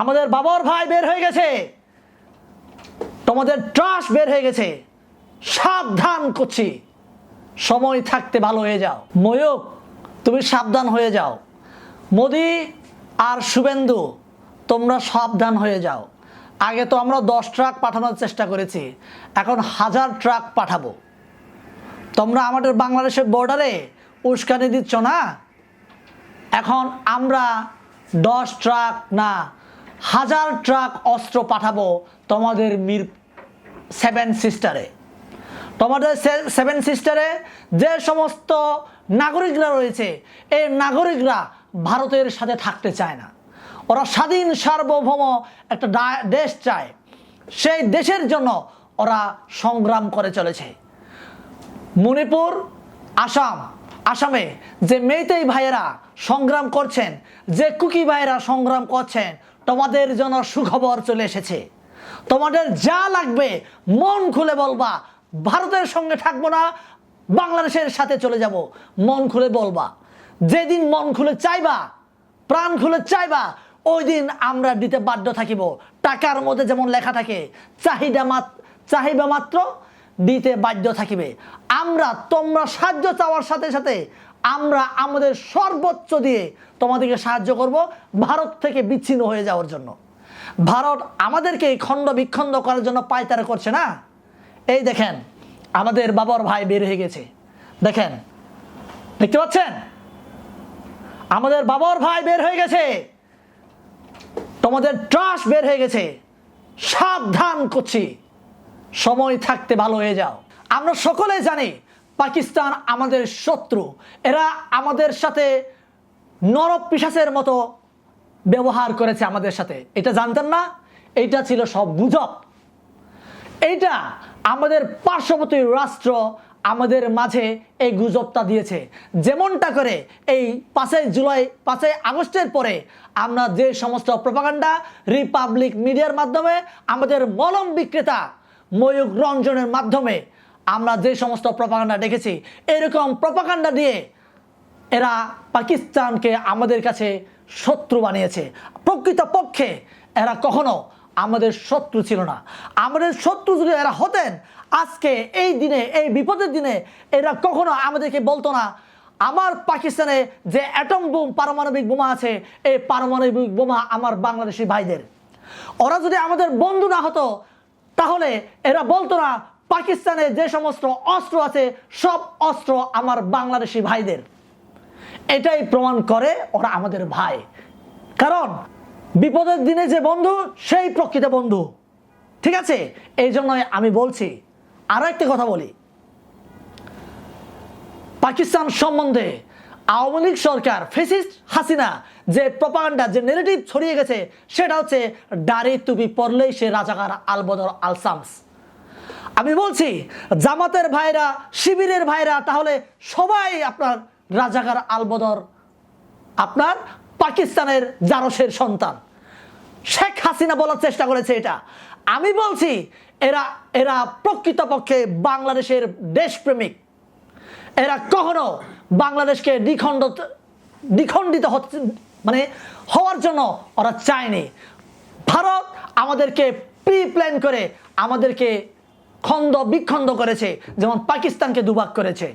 আমাদের বাবার ভাই বের হয়ে গেছে। তোমাদের ট্রাস বের হয়ে গেছে। সাবধান করছি। সময় থাকতে ভালো হয়ে যাও। ময়ূক, তুমি সাবধান হয়ে যাও। মোদি আর শুভেন্দু, তোমরা সাবধান হয়ে যাও। আগে তো আমরা দশ ট্রাক পাঠানোর চেষ্টা করেছি। এখন হাজার ট্রাক পাঠাবো। তোমরা আমাদের বাংলাদেশের বর্ডারে উস্কানি দিচ্ছ না? এখন আমরা দশ ট্রাক না হাজার ট্রাক অস্ত্র পাঠাবো তোমাদের মির সেভেন সিস্টারে। তোমাদের সেভেন সিস্টারে যে সমস্ত নাগরিকরা রয়েছে, এই নাগরিকরা ভারতের সাথে থাকতে চায় না। ওরা স্বাধীন, সার্বভৌম একটা দেশ চায়। সেই দেশের জন্য ওরা সংগ্রাম করে চলেছে। মণিপুর, আসাম আসামে যে মেয়েতেই ভাইয়েরা সংগ্রাম করছেন, যে কুকি ভাইয়েরা সংগ্রাম করছেন, তোমাদের জন্য সুখবর চলে এসেছে। তোমাদের যা লাগবে মন খুলে বলবা, ভারতের সঙ্গে থাকব না, বাংলাদেশের সাথে চলে যাব। মন খুলে বলবা। যেদিন মন খুলে চাইবা, প্রাণ খুলে চাইবা, ওই দিন আমরা দিতে বাধ্য থাকিব। টাকার মধ্যে যেমন লেখা থাকে, চাহিদা মাত, চাহিদা মাত্র দিতে বাধ্য থাকিবে। আমরা, তোমরা সাহায্য চাওয়ার সাথে সাথে আমরা আমাদের সর্বোচ্চ দিয়ে তোমাদেরকে সাহায্য করব ভারত থেকে বিচ্ছিন্ন হয়ে যাওয়ার জন্য। ভারত আমাদেরকে খণ্ড বিখণ্ড করার জন্য পায়তারা করছে না? এই দেখেন, আমাদের বাবার ভাই বের হয়ে গেছে। দেখেন, দেখতে পাচ্ছেন? আমাদের বাবার ভাই বের হয়ে গেছে। তোমাদের ট্রাস বের হয়ে গেছে। সাবধান করছি। সময় থাকতে ভালো হয়ে যাও। আমরা সকলে জানি পাকিস্তান আমাদের শত্রু। এরা আমাদের সাথে নরক পিসাসের মতো ব্যবহার করেছে আমাদের সাথে। এটা জানতেন না? এইটা ছিল সব গুজব। এইটা আমাদের পার্শ্ববর্তী রাষ্ট্র আমাদের মাঝে এই গুজবটা দিয়েছে। যেমনটা করে এই পাঁচই জুলাই, পাঁচই আগস্টের পরে আমরা যে সমস্ত প্রপাগান্ডা রিপাবলিক মিডিয়ার মাধ্যমে আমাদের মলম বিক্রেতা ময়ূক রঞ্জনের মাধ্যমে আমরা যে সমস্ত প্রপাকাণ্ডা দেখেছি, এরকম প্রপাকাণ্ডা দিয়ে এরা পাকিস্তানকে আমাদের কাছে শত্রু বানিয়েছে। প্রকৃতপক্ষে এরা কখনো আমাদের শত্রু ছিল না। আমাদের শত্রু যদি এরা হতেন, আজকে এই দিনে, এই বিপদের দিনে এরা কখনো আমাদেরকে বলতো না, আমার পাকিস্তানে যে অ্যাটম বোম পারমাণবিক বোমা আছে, এই পারমাণবিক বোমা আমার বাংলাদেশি ভাইদের। ওরা যদি আমাদের বন্ধু না হতো তাহলে এরা বলতো না, পাকিস্তানে যে সমস্ত অস্ত্র আছে, সব অস্ত্র আমার বাংলাদেশি ভাইদের। এটাই প্রমাণ করে ওরা আমাদের ভাই। কারণ বিপদের দিনে যে বন্ধু, সেই প্রকৃত বন্ধু। ঠিক আছে? এই জন্যই আমি বলছি আরও একটা কথা বলি। পাকিস্তান সম্বন্ধে আওয়ামী লীগ সরকার, ফেসিস্ট হাসিনা, যে প্রপাগান্ডা যে নেগেটিভ ছড়িয়ে গেছে, সেটা হচ্ছে ডারে টুপি পরলেই সে রাজাকার আলবদর আলসামস। আমি বলছি, জামাতের ভাইরা, শিবিরের ভাইরা, তাহলে সবাই আপনার রাজাকার আলবদর, আপনার পাকিস্তানের জারসের সন্তান। শেখ হাসিনা বলার চেষ্টা করেছে এটা। আমি বলছি, এরা এরা প্রকৃতপক্ষে বাংলাদেশের দেশপ্রেমিক। এরা কখনো বাংলাদেশকে দ্বিখণ্ড, দ্বিখণ্ডিত হচ্ছে মানে হওয়ার জন্য ওরা চায়নি। ভারত আমাদেরকে প্রি প্ল্যান করে আমাদেরকে খন্দ বিখণ্ড করেছে, যেমন পাকিস্তানকে দুভাগ করেছে।